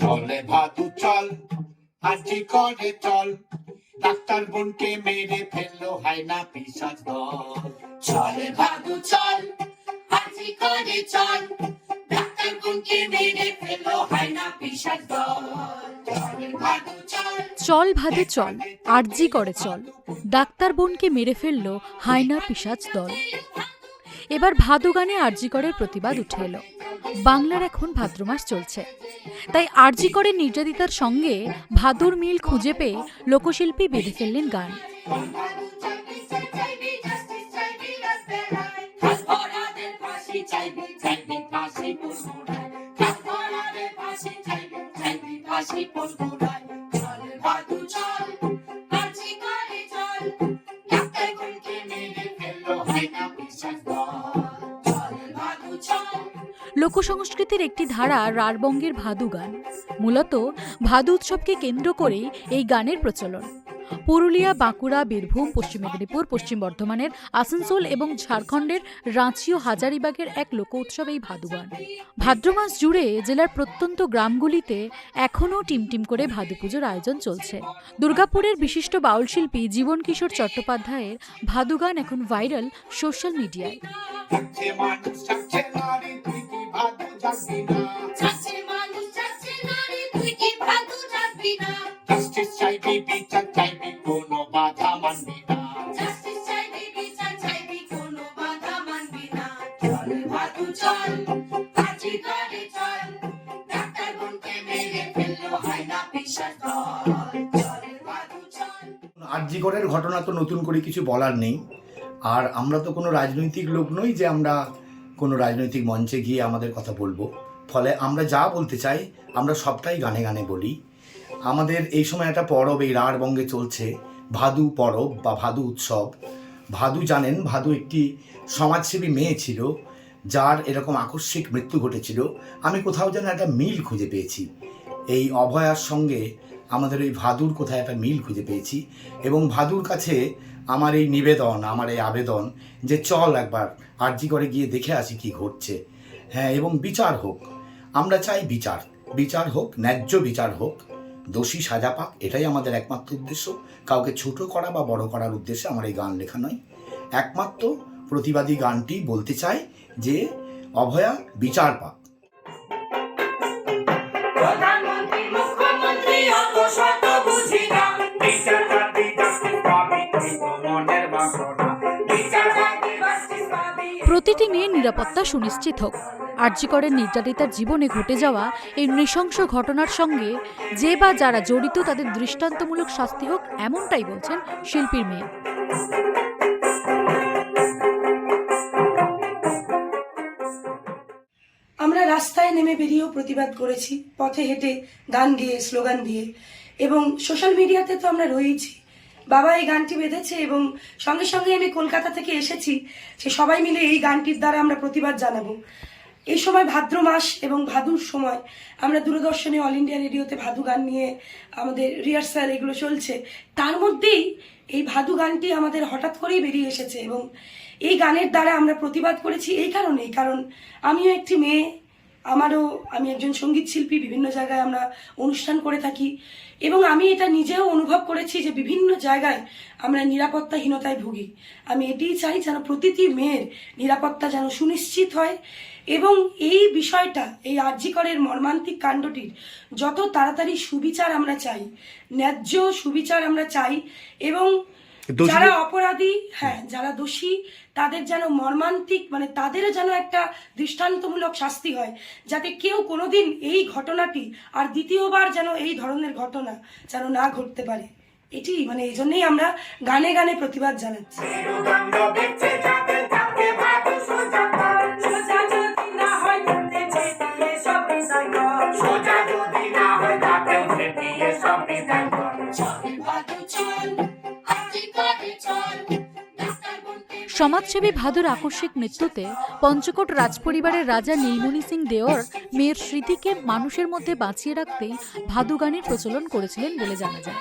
চলে ভাদু চল আজি করে চল। ডাক্তার বোনকে মেরে ফেলল পিসাজ দল। চলে ভাদু চল আজি করে চল, ডাক্তার বোনকে মেরে ফেলল পিসাজ দল। চল ভাদু চল, আরজি করে চল। ডাক্তার বোনকে মেরে ফেলল হায়না পিসাজ দল। এবার ভাদু গানে আরজি করের প্রতিবাদ উঠে এলো বাংলার এখন ভাদ্র মাস চলছে তাই আরজি করে নির্যাতিতার সঙ্গে ভাদুর মিল খুঁজে পেয়ে লোকশিল্পী বেঁধে ফেললেন গান লোকসংস্কৃতির একটি ধারা রারবঙ্গের ভাদু গান। মূলত ভাদু উৎসবকে কেন্দ্র করে এই গানের প্রচলন। পুরুলিয়া, বাঁকুড়া, বীরভূম, পশ্চিম মেদিনীপুর, পশ্চিম বর্ধমানের আসানসোল এবং ঝাড়খণ্ডের রাঁচি ও হাজারিবাগের এক লোক উৎসব এই ভাদু গান। ভাদ্র মাস জুড়ে জেলার প্রত্যন্ত গ্রামগুলিতে এখনও টিমটিম করে ভাদু পুজোর আয়োজন চলছে। দুর্গাপুরের বিশিষ্ট বাউল শিল্পী জীবন কিশোর চট্টোপাধ্যায়ের ভাদু গান এখন ভাইরাল সোশ্যাল মিডিয়ায়। যাচ্ছে মানুষ যাচ্ছে নারী তুই কি ভাদু যাবি না? জাস্টিস চাইবি বিচার চাইবি কোনো বাধা মানবি না। চল। ভাদু চল। আজি করে চল। ডাক্তার বোনকে মেরে ফেলল হয় না পিসাজ দল। চল ভাদু চল। আরজিকরের ঘটনা তো নতুন করে কিছু বলার নেই। আর আমরা তো কোনো রাজনৈতিক লোক নই যে আমরা কোনো রাজনৈতিক মঞ্চে গিয়ে আমাদের কথা বলব। ফলে আমরা যা বলতে চাই, আমরা সবটাই গানে গানে বলি। আমাদের এই সময় একটা পরব, এই রাঢ়বঙ্গে চলছে। ভাদু পরব বা ভাদু উৎসব। ভাদু জানেন, ভাদু একটি সমাজসেবী মেয়ে ছিল, যার এরকম আকস্মিক মৃত্যু ঘটেছিল। আমি কোথাও যেন একটা মিল খুঁজে পেয়েছি। এই অভয়ার সঙ্গে আমাদের ওই ভাদুর কোথায় একটা মিল খুঁজে পেয়েছি এবং ভাদুর কাছে আমার এই নিবেদন, আমার এই আবেদন যে চল একবার আরজি করে গিয়ে দেখে আসি কি ঘটছে। হ্যাঁ এবং বিচার হোক, আমরা চাই বিচার। বিচার হোক, ন্যায্য বিচার হোক, দোষী সাজা পাক, এটাই আমাদের একমাত্র উদ্দেশ্য। কাউকে ছোট করা বা বড় করার উদ্দেশ্যে আমার এই গান লেখা নয়। একমাত্র প্রতিবাদী গানটি বলতে চাই যে, অভয়া বিচার পাক। অত শত বুঝি না। বিচার দাবি জাস্টিস পাবি তুই তো মনের বাসনা। বিচার দাবি জাস্টিস পাবি। প্রতিটি মেয়ের নিরাপত্তা সুনিশ্চিত হোক। আর্যিকরের নির্যাতিতার জীবনে ঘটে যাওয়া এই নৃশংস ঘটনার সঙ্গে যে বা যারা জড়িত তাদের দৃষ্টান্তমূলক শাস্তি হোক এমনটাই বলছেন শিল্পীর মেয়ে। রাস্তায় নেমে বেরিয়েও প্রতিবাদ করেছি, পথে হেঁটে গান গেয়ে, স্লোগান দিয়ে। এবং সোশ্যাল মিডিয়াতে তো আমরা রয়েছি বাবা এই গানটি বেঁধেছে এবং সঙ্গে সঙ্গে আমি কলকাতা থেকে এসেছি সে সবাই মিলে এই গানটির দ্বারা আমরা প্রতিবাদ জানাব। এই সময় ভাদ্র মাস এবং ভাদুর সময় আমরা দূরদর্শনে অল ইন্ডিয়া রেডিওতে ভাদু গান নিয়ে আমাদের রিহার্সাল এগুলো চলছে। তার মধ্যেই এই ভাদু গানটি আমাদের হঠাৎ করেই বেরিয়ে এসেছে এবং এই গানের দ্বারা আমরা প্রতিবাদ করেছি এই কারণেই। কারণ আমিও একটি মেয়ে আমারও, আমি একজন সংগীত শিল্পী বিভিন্ন জায়গায় আমরা অনুষ্ঠান করে থাকি। এবং আমি এটা নিজেও অনুভব করেছি যে বিভিন্ন জায়গায় আমরা নিরাপত্তাহীনতায় ভুগি। আমি এটিই চাই যেন প্রতিটি মেয়ের নিরাপত্তা যেন সুনিশ্চিত হয় এবং এই বিষয়টা, এই আর্যিকরের মর্মান্তিক কাণ্ডটির যত তাড়াতাড়ি সুবিচার আমরা চাই, ন্যায্য সুবিচার আমরা চাই এবং যারা অপরাধী হ্যাঁ যারা দোষী তাদের যেন মর্মান্তিক মানে তাদেরও যেন একটা দৃষ্টান্তমূলক শাস্তি হয় যাতে কেউ কোনোদিন এই ঘটনাটি আর দ্বিতীয়বার যেন এই ধরনের ঘটনা যেন না ঘটতে পারে। এটি মানে এই জন্যই আমরা গানে গানে প্রতিবাদ জানাচ্ছি। মেরুদণ্ড বেঁচে সমাজসেবী ভাদুর আকস্মিক মৃত্যুতে পঞ্চকোট রাজপরিবারের রাজা নীলমণি সিং দেওর মেয়ের স্মৃতিকে মানুষের মধ্যে বাঁচিয়ে রাখতেই ভাদু গানের প্রচলন করেছিলেন বলে জানা যায়।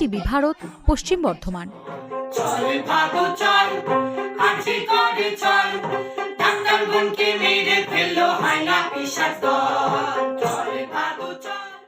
এনডিটিভি ভারত পশ্চিম বর্ধমান পাখি করে চল। ডাক্তার বোনকে মেরে ফেলল হায়না পিসার দল